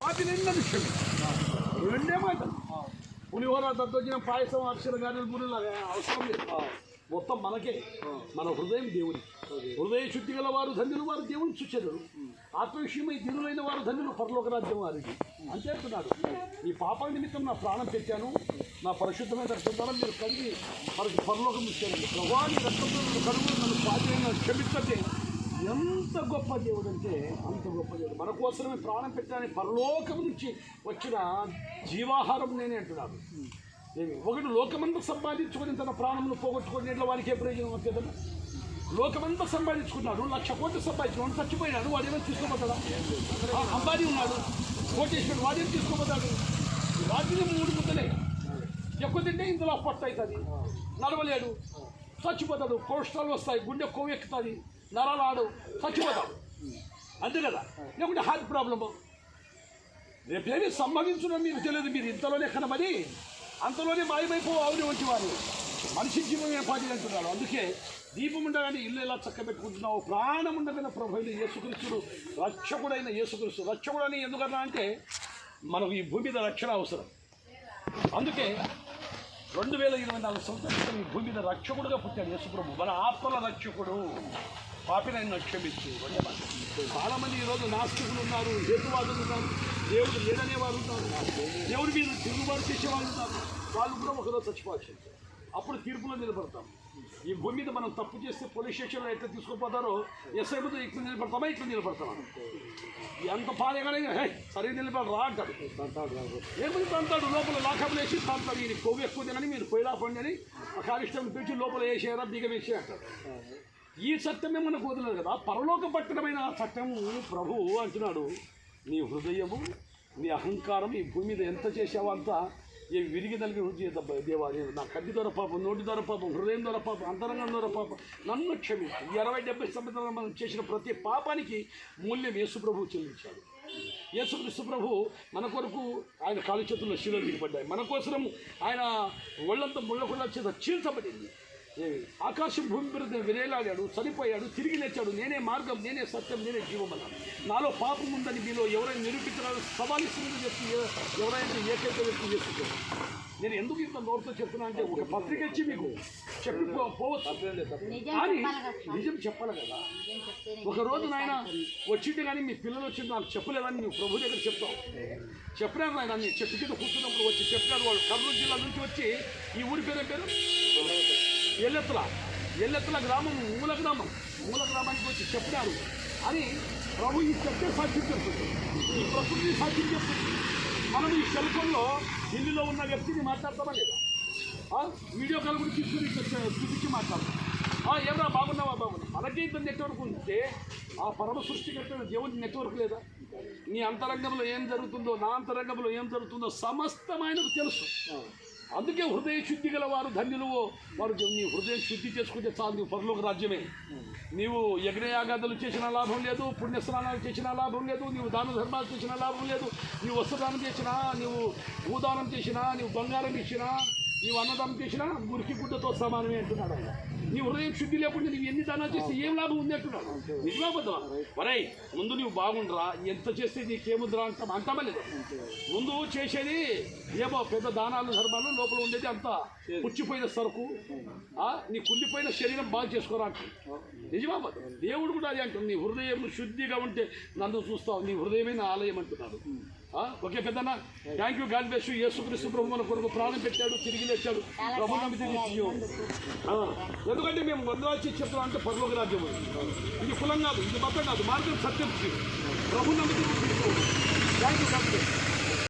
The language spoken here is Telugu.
వాటి నిన్నది క్షమి రెండే పులిహోర దద్దోజన పాయసం అక్షర గారి బుర్రెలు అవసరం లేదు. మొత్తం మనకే. మన హృదయం దేవుని. హృదయ శుద్ధి గల వారు ధన్యులు వారు దేవుని సుచరుడు ఆత్మవిషయమై దినులైన వారు ధన్యులు పరలోకరాజ్యం వారికి అంతే ఈ పాప నిమిత్తం నా ప్రాణం పెట్టాను నా పరిశుద్ధమైన రక్తం మీరు కలిగి మనకు పరలోకం ఇచ్చాను ప్రభాని రక్తంలో కడుగు నన్ను పాత్ర క్షమిస్తే ఎంత గొప్ప దేవుడు అంటే అంత గొప్ప దేవుడు. మన కోసమే ప్రాణం పెట్టడానికి పరలోకం నుంచి వచ్చిన జీవాహారం నేనే అంటున్నాడు. ఏమి? ఒకటి లోకమంతా సంపాదించుకొని తన ప్రాణమును పోగొట్టుకుని వారికి ఏ ప్రయోజనం వచ్చేదన్న లోకమంతా సంపాదించుకున్నాడు. లక్ష కోట్లు సంపాదించుకున్నాడు. చచ్చిపోయినాడు. వాడు ఏమైనా తీసుకోపోతాడా? అంబానీ ఉన్నాడు. కోటేశ్వరుడు వాడు ఏం తీసుకోపోతాడు? రాత్రి మూడు ముద్దలే ఎక్కువ తింటే ఇందులో పొట్ట అవుతుంది. నడవలేడు. చచ్చిపోతాడు. కొలెస్ట్రాల్ వస్తాయి. గుండె కొవ్వు ఎక్కుతుంది నరాలు ఆడు చచ్చిపోతాం అంతే కదా? లేకుంటే హార్ట్ ప్రాబ్లము రేపేమి సంభవించడం మీకు తెలియదు మీరు ఇంతలోనే కనబడి అంతలోనే మాయమైపో ఆవిడ వారు. మనిషి జీవం ఏపాటి అంటున్నారు అందుకే దీపం ఉండగానే ఇల్లు ఎలా చక్క పెట్టుకుంటున్నావు ప్రాణం ఉండగల ప్రభుత్వ యేసుక్రీస్తుడు రక్షకుడైన యేసుక్రీస్తు. అని ఎందుకన్నా అంటే మనకు ఈ భూమి మీద రక్షణ అవసరం. అందుకే రెండు వేల ఇరవై నాలుగు సంవత్సరాల ఈ భూమి మీద రక్షకుడుగా పుట్టాడు యేసుప్రభు. మన ఆత్మల రక్షకుడు. పాపినైనా క్షమించు. చాలామంది ఈరోజు నాస్తికులు ఉన్నారు హేతువాదులు ఉన్నారు దేవుడు లేదనే వారు ఉన్నారు. దేవుడి మీద తిరుగుబాటు చేసే వాళ్ళు ఉన్నారు. వాళ్ళు కూడా ఒకరోజు చచ్చిపోవచ్చు అప్పుడు తీర్పులో నిలబడతాం. ఈ భూమి మీద మనం తప్పు చేస్తే పోలీస్ స్టేషన్లో ఎట్లా తీసుకుపోతారో ఎస్ఐ ముందు ఇట్లా నిలబడతామా ఇట్లా నిలబడతామా? ఎంత పాదేగానే హే సరే నిలబడి రా అంటాడు ఏమని అంటాడు లోపల లాకప్ వేసి తంతాడు. ఈయన కొవ్వు ఎక్కువ తినని మీరు పొయ్యిలా పండి అని ఆ కానిస్టేబుల్ పెంచి లోపల వేసేయరా బిగ వేసే అంటాడు ఈ సత్యమే మనకు వదలదు కదా? పరలోక పట్టణమైన ఆ సత్యము ప్రభువు అంటున్నాడు. నీ హృదయము నీ అహంకారం ఈ భూమి మీద ఎంత చేసావో అంతా ఏ విరిగి నలిగి హృదయ దేవా. నేను నా కడ్డి ద్వారా పాపం నోటి ద్వారా పాపం హృదయం ద్వారా పాపం అంతరంగం ద్వారా పాపం నన్ను క్షమించు. ఇరవై అరవై డెబ్బై సంవత్సరాలు మనం చేసిన ప్రతి పాపానికి మూల్యం యేసు చెల్లించాడు. యేసుక్రీస్తు ప్రభు మన కొరకు ఆయన కాలు చేతుల్లో శిలో దిగబడ్డాయి మన కోసం ఆయన ఒళ్ళంతా ముళ్ళకుండా చేత చీల్చబడింది. ఆకాశం భూమి మీద విరేలాడాడు చనిపోయాడు తిరిగి లేచాడు. నేనే మార్గం నేనే సత్యం నేనే జీవం అన్నాడు నాలో పాపం ఉందని మీలో ఎవరైనా నిరూపించడానికి సవాలిస్తున్నది వ్యక్తి ఏ- ఎవరైనా ఏకైక వ్యక్తి చేసుకుంటారు నేను ఎందుకు ఇంత నోరుతో చెప్తున్నా అంటే ఒక పత్రిక ఇచ్చి మీకు. చెప్పి పోవచ్చు. నిజం కానీ చెప్పాలి కదా. నిజం చెప్పాలి కదా. నిజం చెప్తేనే ఒక రోజు నాయన వచ్చింది కానీ మీ పిల్లలు వచ్చి నాకు చెప్పలేదని నువ్వు ప్రభు దగ్గర చెప్తావు. చెప్పినారు నాయన నేను చెట్టు కింద కూర్చున్నప్పుడు వచ్చి చెప్పినారు వాళ్ళు కర్నూలు జిల్లా నుంచి వచ్చి ఈ ఊరి పేరు పేరు? ఎల్లెత్తుల ఎల్లెత్తుల గ్రామం మూల గ్రామం మూల గ్రామానికి వచ్చి చెప్పినారు. అని ప్రభు ఈ చెప్తే సాక్ష్యం చెప్తుంది. ఈ ప్రకృతి సాక్ష్యం చెప్తుంది. మనం ఈ సెల్ఫోన్లో ఢిల్లీలో ఉన్న వ్యక్తిని మాట్లాడతామా లేదా? వీడియో కాల్ గురించి తీసుకుని చూపించి మాట్లాడతాం. ఎవరా బాగున్నావా బాగున్నా? మనకి ఇంత నెట్వర్క్ ఉంటే ఆ పరమ సృష్టికర్త దేవుని నెట్వర్క్ లేదా? నీ అంతరంగంలో ఏం జరుగుతుందో నా అంతరంగంలో ఏం జరుగుతుందో సమస్తం ఆయనకు తెలుసు. అందుకే హృదయ శుద్ధి గల వారు ధన్యులు. వారు నీ హృదయం శుద్ధి చేసుకుంటే చాలు నీవు పరలోక రాజ్యమే. నీవు యజ్ఞయాగాదులు చేసిన లాభం లేదు పుణ్యస్నానాలు చేసిన లాభం లేదు నీవు దాన ధర్మాలు చేసిన లాభం లేదు నీవు వస్త్రదానం చేసినా నీవు భూదానం చేసినా నీవు బంగారం ఇచ్చినా నీవు అన్నదానం చేసినా మురికి గుడ్డతో సమానమే అంటున్నాడు ఆయన. నీ హృదయం శుద్ధి లేకుండా నీవు ఎన్ని దానాలు చేస్తే ఏం లాభం ఉంది అంటున్నాడు. నిజమా పోతావా వరై ముందు నువ్వు బాగుండరా. ఎంత చేస్తే నీకేముద్రా అంటాం అంటామా లేదు? ముందు చేసేది ఏమో పెద్ద దానాలు ధర్మాలు లోపల ఉండేది అంతా పుచ్చిపోయిన సరుకు. ఆ, నీ కుళ్ళిపోయిన శరీరం బాగా చేసుకోరా అంటాడు నిజమా దేవుడు కూడా అది అంటుంది నీ హృదయం శుద్ధిగా ఉంటే నన్ను చూస్తావు. నీ హృదయమైన ఆలయం అంటున్నాడు. Okay Peddanna. Thank you God best యేసుక్రీస్తు ప్రభు మన కొరకు ప్రాణం పెట్టాడు తిరిగి లేచాడు. ప్రభు నమ్మితే ఎందుకంటే మేము వందలాచి చెప్తున్నాం అంటే పర్లోక రాజ్యం ఇది కులం కాదు ఇది మతం కాదు మార్గం సత్యం ప్రభు నమ్మితే థ్యాంక్ యూ గాడ్ బెస్ట్